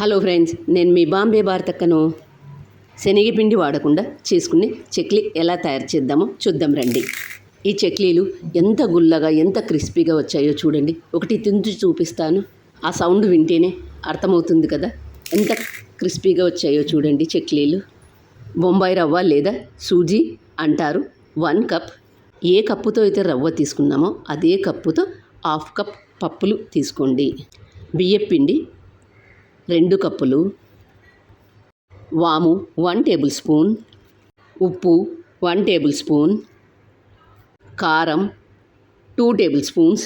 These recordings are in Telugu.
హలో ఫ్రెండ్స్ నేను మీ బాంబే భారతక్కను శనగపిండి వాడకుండా చేసుకునే చెక్లీ ఎలా తయారు చేద్దామో చూద్దాం రండి. ఈ చెక్లీలు ఎంత గుల్లగా ఎంత క్రిస్పీగా వచ్చాయో చూడండి. ఒకటి తింటూ చూపిస్తాను. ఆ సౌండ్ వింటేనే అర్థమవుతుంది కదా. ఎంత క్రిస్పీగా వచ్చాయో చూడండి చెక్లీలు. బొంబాయి రవ్వ లేదా సూజీ అంటారు. One cup. ఏ కప్పుతో అయితే రవ్వ తీసుకున్నామో అదే కప్పుతో హాఫ్ కప్ పప్పులు తీసుకోండి. బియ్యపిండి రెండు కప్పులు వాము వన్ టేబుల్ స్పూన్ ఉప్పు వన్ టేబుల్ స్పూన్ కారం టూ టేబుల్ స్పూన్స్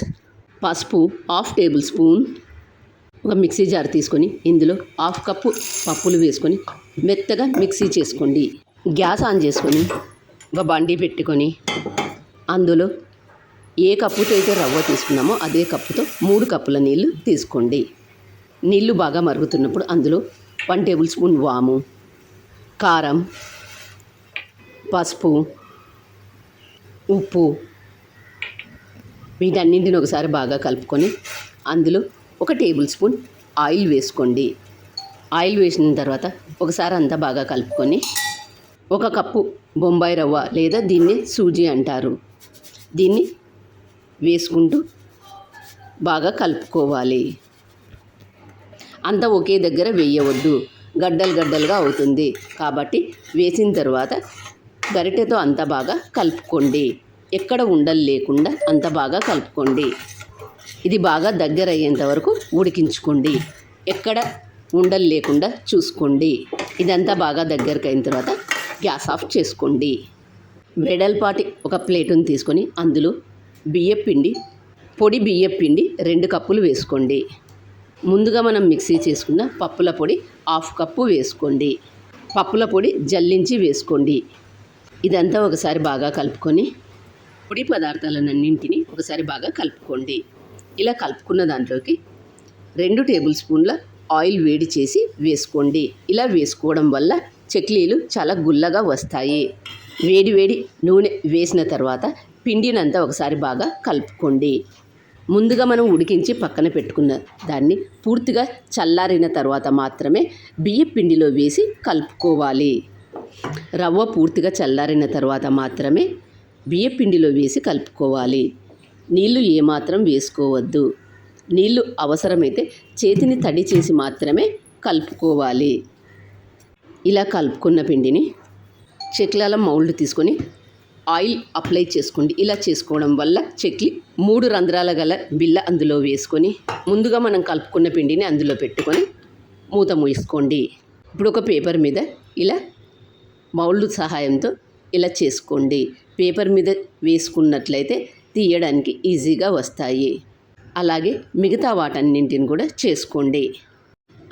పసుపు హాఫ్ టేబుల్ స్పూన్. ఒక మిక్సీ జార్ తీసుకొని ఇందులో హాఫ్ కప్పు పప్పులు వేసుకొని మెత్తగా మిక్సీ చేసుకోండి. గ్యాస్ ఆన్ చేసుకొని ఒక బండి పెట్టుకొని అందులో ఏ కప్పుతో అయితే రవ్వ తీసుకున్నామో అదే కప్పుతో మూడు కప్పుల నీళ్ళు తీసుకోండి. నీళ్ళు బాగా మరుగుతున్నప్పుడు అందులో వన్ టేబుల్ స్పూన్ వాము కారం పసుపు ఉప్పు వీటన్నింటిని ఒకసారి బాగా కలుపుకొని అందులో ఒక టేబుల్ స్పూన్ ఆయిల్ వేసుకోండి. ఆయిల్ వేసిన తర్వాత ఒకసారి అంతా బాగా కలుపుకొని ఒక కప్పు బొంబాయి రవ్వ లేదా దీన్ని సూజీ అంటారు. దీన్ని వేసుకుంటూ బాగా కలుపుకోవాలి. అంతా ఒకే దగ్గర వేయవద్దు. గడ్డలు గడ్డలుగా అవుతుంది. కాబట్టి వేసిన తర్వాత గరిటెతో అంత బాగా కలుపుకోండి. ఎక్కడ ఉండలు లేకుండా అంత బాగా కలుపుకోండి. ఇది బాగా దగ్గర అయ్యేంత వరకు ఉడికించుకోండి. ఎక్కడ ఉండలు లేకుండా చూసుకోండి. ఇదంతా బాగా దగ్గరకు అయిన తర్వాత గ్యాస్ ఆఫ్ చేసుకోండి. వెడల్పాటి ఒక ప్లేటును తీసుకొని అందులో బియ్యపిండి పొడి బియ్యపిండి రెండు కప్పులు వేసుకోండి. ముందుగా మనం మిక్సీ చేసుకున్న పప్పుల పొడి హాఫ్ కప్పు వేసుకోండి. పప్పుల పొడి జల్లించి వేసుకోండి. ఇదంతా ఒకసారి బాగా కలుపుకొని పొడి పదార్థాలన్నింటినీ ఒకసారి బాగా కలుపుకోండి. ఇలా కలుపుకున్న దాంట్లోకి రెండు టేబుల్ స్పూన్ల ఆయిల్ వేడి చేసి వేసుకోండి. ఇలా వేసుకోవడం వల్ల చక్లీలు చాలా గుల్లగా వస్తాయి. వేడి వేడి నూనె వేసిన తర్వాత పిండినంతా ఒకసారి బాగా కలుపుకోండి. ముందుగా మనం ఉడికించి పక్కన పెట్టుకున్న దాన్ని పూర్తిగా చల్లారిన తర్వాత మాత్రమే బియ్య పిండిలో వేసి కలుపుకోవాలి. రవ్వ పూర్తిగా చల్లారిన తర్వాత మాత్రమే బియ్య పిండిలో వేసి కలుపుకోవాలి. నీళ్ళు ఏమాత్రం వేసుకోవద్దు. నీళ్ళు అవసరమైతే చేతిని తడి చేసి మాత్రమే కలుపుకోవాలి. ఇలా కలుపుకున్న పిండిని చెక్లాల మౌల్డ్ తీసుకొని ఆయిల్ అప్లై చేసుకోండి. ఇలా చేసుకోవడం వల్ల చెక్లి మూడు రంధ్రాల గల బిల్ల అందులో వేసుకొని ముందుగా మనం కలుపుకున్న పిండిని అందులో పెట్టుకొని మూత మూసుకోండి. ఇప్పుడు ఒక పేపర్ మీద ఇలా మౌల్డ్ సహాయంతో ఇలా చేసుకోండి. పేపర్ మీద వేసుకున్నట్లయితే తీయడానికి ఈజీగా వస్తాయి. అలాగే మిగతా వాటన్నింటిని కూడా చేసుకోండి.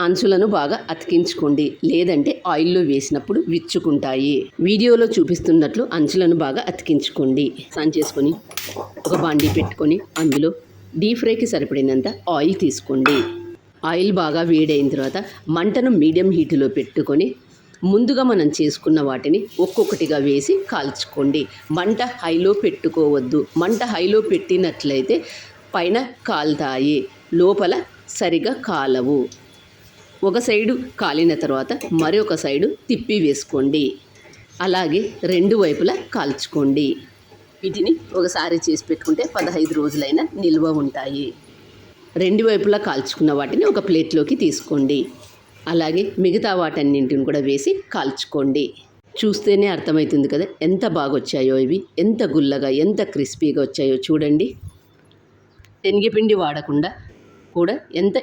అంచులను బాగా అతికించుకోండి. లేదంటే ఆయిల్లో వేసినప్పుడు విచ్చుకుంటాయి. వీడియోలో చూపిస్తున్నట్లు అంచులను బాగా అతికించుకోండి. సన్ చేసుకొని ఒక బాండీ పెట్టుకొని అందులో డీప్ ఫ్రైకి సరిపడినంత ఆయిల్ తీసుకోండి. ఆయిల్ బాగా వేడైన తర్వాత మంటను మీడియం హీటులో పెట్టుకొని ముందుగా మనం చేసుకున్న వాటిని ఒక్కొక్కటిగా వేసి కాల్చుకోండి. మంట హైలో పెట్టుకోవద్దు. మంట హైలో పెట్టినట్లయితే పైన కాలుతాయి. లోపల సరిగా కాలవు. ఒక సైడు కాలిన తర్వాత మరొక సైడు తిప్పి వేసుకోండి. అలాగే రెండు వైపులా కాల్చుకోండి. వీటిని ఒకసారి చేసి పెట్టుకుంటే పదహైదు రోజులైనా నిల్వ ఉంటాయి. రెండు వైపులా కాల్చుకున్న వాటిని ఒక ప్లేట్లోకి తీసుకోండి. అలాగే మిగతా వాటన్నింటిని కూడా వేసి కాల్చుకోండి. చూస్తేనే అర్థమవుతుంది కదా ఎంత బాగా వచ్చాయో ఇవి ఎంత గుల్లగా ఎంత క్రిస్పీగా వచ్చాయో చూడండి. శనగపిండి వాడకుండా కూడా ఎంత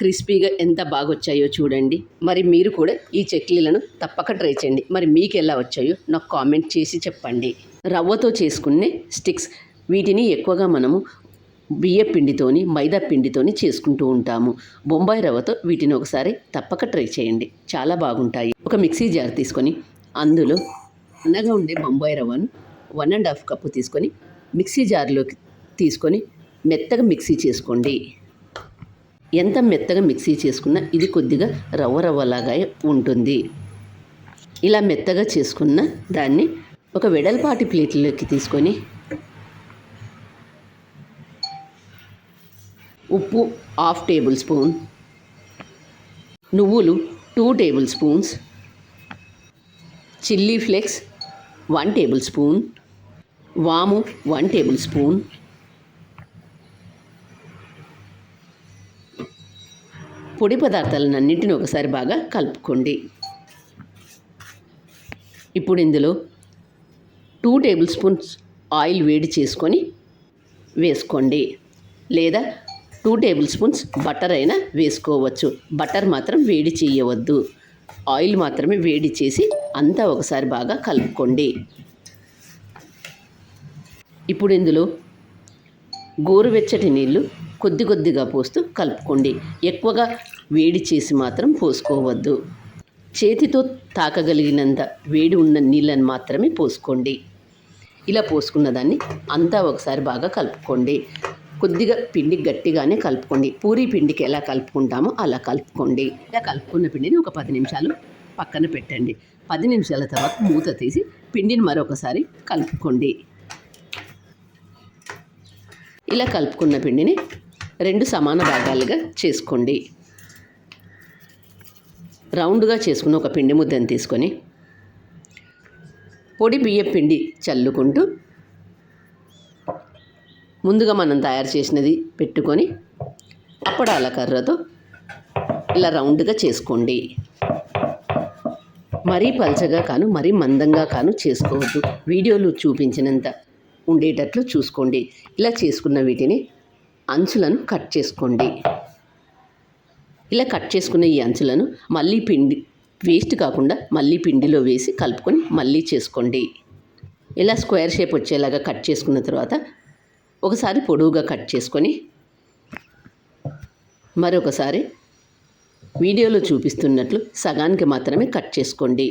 క్రిస్పీగా ఎంత బాగా వచ్చాయో చూడండి. మరి మీరు కూడా ఈ చెక్లీలను తప్పక ట్రై చేయండి. మరి మీకు ఎలా వచ్చాయో నాకు కామెంట్ చేసి చెప్పండి. రవ్వతో చేసుకునే స్టిక్స్ వీటిని ఎక్కువగా మనము బియ్య పిండితోని మైదా పిండితోని చేసుకుంటూ ఉంటాము. బొంబాయి రవ్వతో వీటిని ఒకసారి తప్పక ట్రై చేయండి. చాలా బాగుంటాయి. ఒక మిక్సీ జార్ తీసుకొని అందులో అన్నగా ఉండే బొంబాయి రవ్వను వన్ అండ్ హాఫ్ కప్పు తీసుకొని మిక్సీ జార్లోకి తీసుకొని మెత్తగా మిక్సీ చేసుకోండి. ఎంత మెత్తగా మిక్సీ చేసుకున్నా ఇది కొద్దిగా రవ్వ రవ్వలాగా ఉంటుంది. ఇలా మెత్తగా చేసుకున్న దాన్ని ఒక వెడల్పాటి ప్లేట్లోకి తీసుకొని ఉప్పు హాఫ్ టేబుల్ స్పూన్ నువ్వులు two tablespoons chilli flakes one tablespoon వాము వన్ టేబుల్ స్పూన్ పొడి పదార్థాలన్నింటిని ఒకసారి బాగా కలుపుకోండి. ఇప్పుడు ఇందులో టూ టేబుల్ స్పూన్స్ ఆయిల్ వేడి చేసుకొని వేసుకోండి. లేదా టూ టేబుల్ స్పూన్స్ బటర్ అయినా వేసుకోవచ్చు. బటర్ మాత్రం వేడి చేయవద్దు. ఆయిల్ మాత్రమే వేడి చేసి అంతా ఒకసారి బాగా కలుపుకోండి. ఇప్పుడు ఇందులో గోరువెచ్చటి నీళ్ళు కొద్ది కొద్దిగా పోస్తూ కలుపుకోండి. ఎక్కువగా వేడి చేసి మాత్రం పోసుకోవద్దు. చేతితో తాకగలిగినంత వేడి ఉన్న నీళ్ళని మాత్రమే పోసుకోండి. ఇలా పోసుకున్న దాన్ని అంతా ఒకసారి బాగా కలుపుకోండి. కొద్దిగా పిండి గట్టిగానే కలుపుకోండి. పూరి పిండికి ఎలా కలుపుకుంటామో అలా కలుపుకోండి. ఇలా కలుపుకున్న పిండిని ఒక పది నిమిషాలు పక్కన పెట్టండి. పది నిమిషాల తర్వాత మూత తీసి పిండిని మరొకసారి కలుపుకోండి. ఇలా కలుపుకున్న పిండిని రెండు సమాన భాగాలుగా చేసుకోండి. రౌండ్గా చేసుకున్న ఒక పిండి ముద్దను తీసుకొని పొడి బియ్యం పిండి చల్లుకుంటూ ముందుగా మనం తయారు చేసినది పెట్టుకొని అప్పడాల కర్రతో ఇలా రౌండ్గా చేసుకోండి. మరీ పలచగా కాను మరీ మందంగా కాను చేసుకోవద్దు. వీడియోలో చూపించినంత ఉండేటట్లు చూసుకోండి. ఇలా చేసుకున్న వీటిని అంచులను కట్ చేసుకోండి. ఇలా కట్ చేసుకున్న ఈ అంచులను మళ్ళీ పిండి వేస్ట్ కాకుండా మళ్ళీ పిండిలో వేసి కలుపుకొని మళ్ళీ చేసుకోండి. ఇలా స్క్వేర్ షేప్ వచ్చేలాగా కట్ చేసుకున్న తర్వాత ఒకసారి పొడవుగా కట్ చేసుకొని మరొకసారి వీడియోలో చూపిస్తున్నట్లు సగానికి మాత్రమే కట్ చేసుకోండి.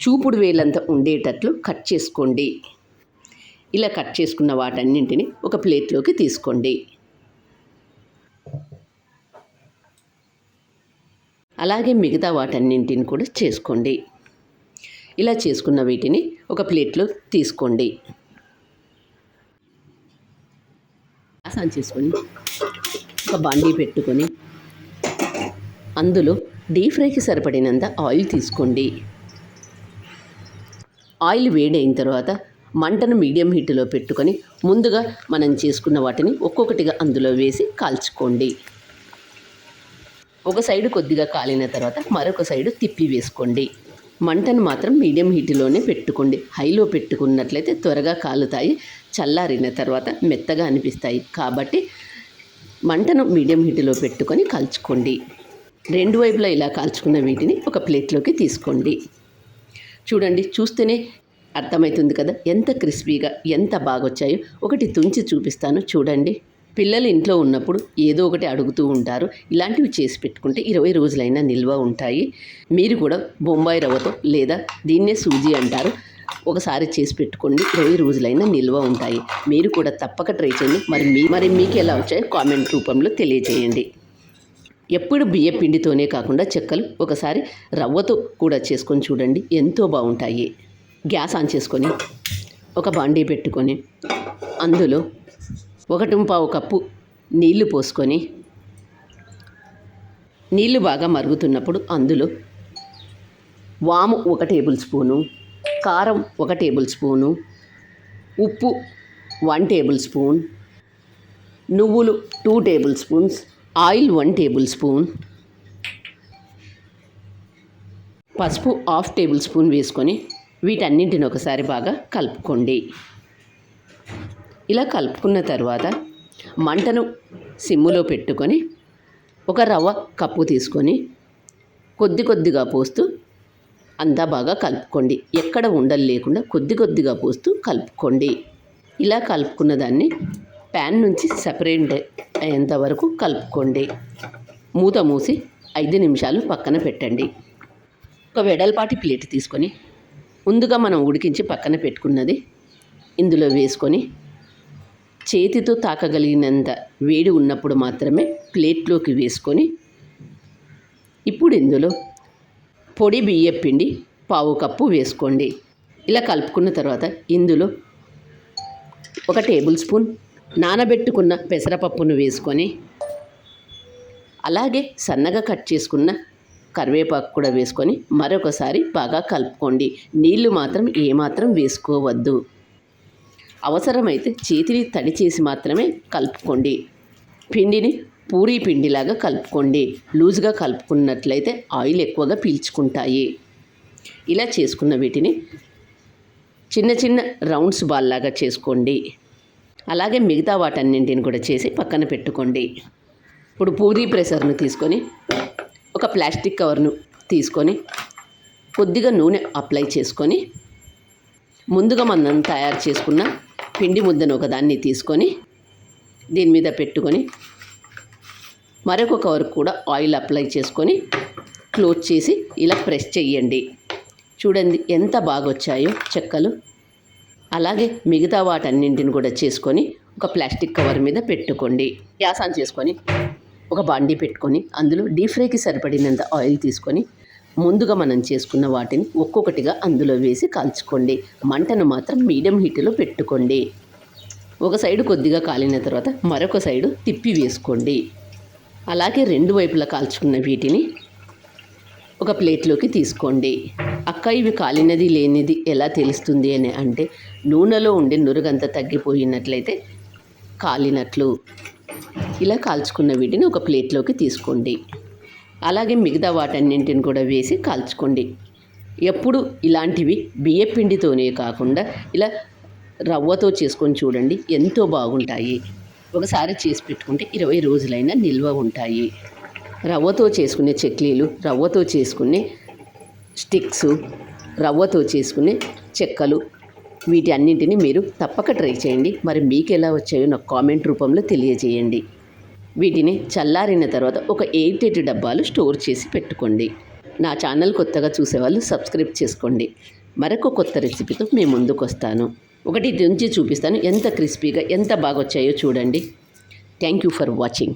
చూపుడు వేలంతా ఉండేటట్లు కట్ చేసుకోండి. ఇలా కట్ చేసుకున్న వాటన్నింటిని ఒక ప్లేట్లోకి తీసుకోండి. అలాగే మిగతా వాటన్నింటిని కూడా చేసుకోండి. ఇలా చేసుకున్న వీటిని ఒక ప్లేట్లో తీసుకోండి. గ్యాస్ చేసుకొని ఒక బాండీ పెట్టుకొని అందులో డీప్ ఫ్రైకి సరిపడినంత ఆయిల్ తీసుకోండి. ఆయిల్ వేడైన తర్వాత మంటను మీడియం హీట్లో పెట్టుకొని ముందుగా మనం చేసుకున్న వాటిని ఒక్కొక్కటిగా అందులో వేసి కాల్చుకోండి. ఒక సైడు కొద్దిగా కాలిన తర్వాత మరొక సైడు తిప్పి వేసుకోండి. మంటను మాత్రం మీడియం హీట్లోనే పెట్టుకోండి. హైలో పెట్టుకున్నట్లయితే త్వరగా కాలుతాయి. చల్లారిన తర్వాత మెత్తగా అనిపిస్తాయి. కాబట్టి మంటను మీడియం హీట్లో పెట్టుకొని కాల్చుకోండి. రెండు వైపులా ఇలా కాల్చుకున్న వీటిని ఒక ప్లేట్లోకి తీసుకోండి. చూడండి చూస్తేనే అర్థమవుతుంది కదా? ఎంత క్రిస్పీగా ఎంత బాగా వచ్చాయో ఒకటి తుంచి చూపిస్తాను. చూడండి. పిల్లలు ఇంట్లో ఉన్నప్పుడు ఏదో ఒకటి అడుగుతూ ఉంటారు. ఇలాంటివి చేసి పెట్టుకుంటే ఇరవై రోజులైనా నిల్వ ఉంటాయి. మీరు కూడా బొంబాయి రవ్వతో లేదా దీన్నే సూజీ అంటారు. ఒకసారి చేసి పెట్టుకోండి. ఇరవై రోజులైనా నిల్వ ఉంటాయి. మీరు కూడా తప్పక ట్రై చేయండి. మరి మీ మరి మీకు ఎలా వచ్చాయో కామెంట్ రూపంలో తెలియజేయండి. ఎప్పుడు బియ్య పిండితోనే కాకుండా చెక్కలు ఒకసారి రవ్వతో కూడా చేసుకొని చూడండి. ఎంతో బాగుంటాయి. గ్యాస్ ఆన్ చేసుకొని ఒక బాండీ పెట్టుకొని అందులో ఒకటి పావు కప్పు నీళ్ళు పోసుకొని నీళ్ళు బాగా మరుగుతున్నప్పుడు అందులో వాము ఒక టేబుల్ స్పూను కారం ఒక టేబుల్ స్పూను ఉప్పు వన్ టేబుల్ స్పూన్ నువ్వులు two tablespoons oil one tablespoon పసుపు హాఫ్ టేబుల్ స్పూన్ వేసుకొని వీటన్నింటిని ఒకసారి బాగా కలుపుకోండి. ఇలా కలుపుకున్న తర్వాత మంటను సిమ్ములో పెట్టుకొని ఒక రవ్వ కప్పు తీసుకొని కొద్ది కొద్దిగా పోస్తూ అంతా బాగా కలుపుకోండి. ఎక్కడ ఉండలు లేకుండా కొద్ది కొద్దిగా పోస్తూ కలుపుకోండి. ఇలా కలుపుకున్న దాన్ని ప్యాన్ నుంచి సపరేట్ అయ్యేంత వరకు కలుపుకోండి. మూత మూసి ఐదు నిమిషాలు పక్కన పెట్టండి. ఒక వెడల్పాటి ప్లేట్ తీసుకొని ముందుగా మనం ఉడికించి పక్కన పెట్టుకున్నది ఇందులో వేసుకొని చేతితో తాకగలిగినంత వేడి ఉన్నప్పుడు మాత్రమే ప్లేట్లోకి వేసుకొని ఇప్పుడు ఇందులో పొడి బియ్య పిండి పావు కప్పు వేసుకోండి. ఇలా కలుపుకున్న తర్వాత ఇందులో ఒక టేబుల్ స్పూన్ నానబెట్టుకున్న పెసరపప్పును వేసుకొని అలాగే సన్నగా కట్ చేసుకున్న కరివేపాకు కూడా వేసుకొని మరొకసారి బాగా కలుపుకోండి. నీళ్ళు మాత్రం ఏమాత్రం వేసుకోవద్దు. అవసరమైతే చేతిని తడి చేసి మాత్రమే కలుపుకోండి. పిండిని పూరీ పిండిలాగా కలుపుకోండి. లూజ్గా కలుపుకున్నట్లయితే ఆయిల్ ఎక్కువగా పీల్చుకుంటాయి. ఇలా చేసుకున్న వీటిని చిన్న చిన్న రౌండ్స్ బాల్ లాగా చేసుకోండి. అలాగే మిగతా వాటన్నింటిని కూడా చేసి పక్కన పెట్టుకోండి. ఇప్పుడు పూరీ ప్రెషర్ను తీసుకొని ఒక ప్లాస్టిక్ కవర్ను తీసుకొని కొద్దిగా నూనె అప్లై చేసుకొని ముందుగా మనం తయారు చేసుకున్న పిండి ముద్దను ఒకదాన్ని తీసుకొని దీని మీద పెట్టుకొని మరొక కవర్ కూడా ఆయిల్ అప్లై చేసుకొని క్లోజ్ చేసి ఇలా ప్రెస్ చేయండి. చూడండి ఎంత బాగా వచ్చాయో చెక్కలు. అలాగే మిగతా వాటన్నింటిని కూడా చేసుకొని ఒక ప్లాస్టిక్ కవర్ మీద పెట్టుకోండి. గ్యాస్ ఆన్ చేసుకొని ఒక బాండీ పెట్టుకొని అందులో డీప్ ఫ్రైకి సరిపడినంత ఆయిల్ తీసుకొని ముందుగా మనం చేసుకున్న వాటిని ఒక్కొక్కటిగా అందులో వేసి కాల్చుకోండి. మంటను మాత్రం మీడియం హీట్లో పెట్టుకోండి. ఒక సైడు కొద్దిగా కాలిన తర్వాత మరొక సైడు తిప్పి వేసుకోండి. అలాగే రెండు వైపులా కాల్చుకున్న వీటిని ఒక ప్లేట్లోకి తీసుకోండి. అక్క ఇవి కాలినది లేనిది ఎలా తెలుస్తుంది అని అంటే నూనెలో ఉండే నురుగంతా తగ్గిపోయినట్లయితే కాలినట్లు. ఇలా కాల్చుకున్న వీటిని ఒక ప్లేట్లోకి తీసుకోండి. అలాగే మిగతా వాటన్నింటిని కూడా వేసి కాల్చుకోండి. ఎప్పుడు ఇలాంటివి బియ్యపిండితోనే కాకుండా ఇలా రవ్వతో చేసుకొని చూడండి ఎంతో బాగుంటాయి. ఒకసారి చేసి పెట్టుకుంటే ఇరవై రోజులైనా నిల్వ ఉంటాయి. రవ్వతో చేసుకునే చెక్లీలు రవ్వతో చేసుకునే స్టిక్స్ రవ్వతో చేసుకునే చెక్కలు వీటి అన్నింటినీ మీరు తప్పక ట్రై చేయండి. మరి మీకు ఎలా వచ్చాయో నాకు కామెంట్ రూపంలో తెలియజేయండి. వీటిని చల్లారిన తర్వాత ఒక ఎయిట్ ఎయిట్ డబ్బాలు స్టోర్ చేసి పెట్టుకోండి. నా ఛానల్ కొత్తగా చూసేవాళ్ళు సబ్స్క్రైబ్ చేసుకోండి. మరొక కొత్త రెసిపీతో మేము ముందుకు వస్తాను. ఒకటి దించి చూపిస్తాను. ఎంత క్రిస్పీగా ఎంత బాగా వచ్చాయో చూడండి. Thank you for watching.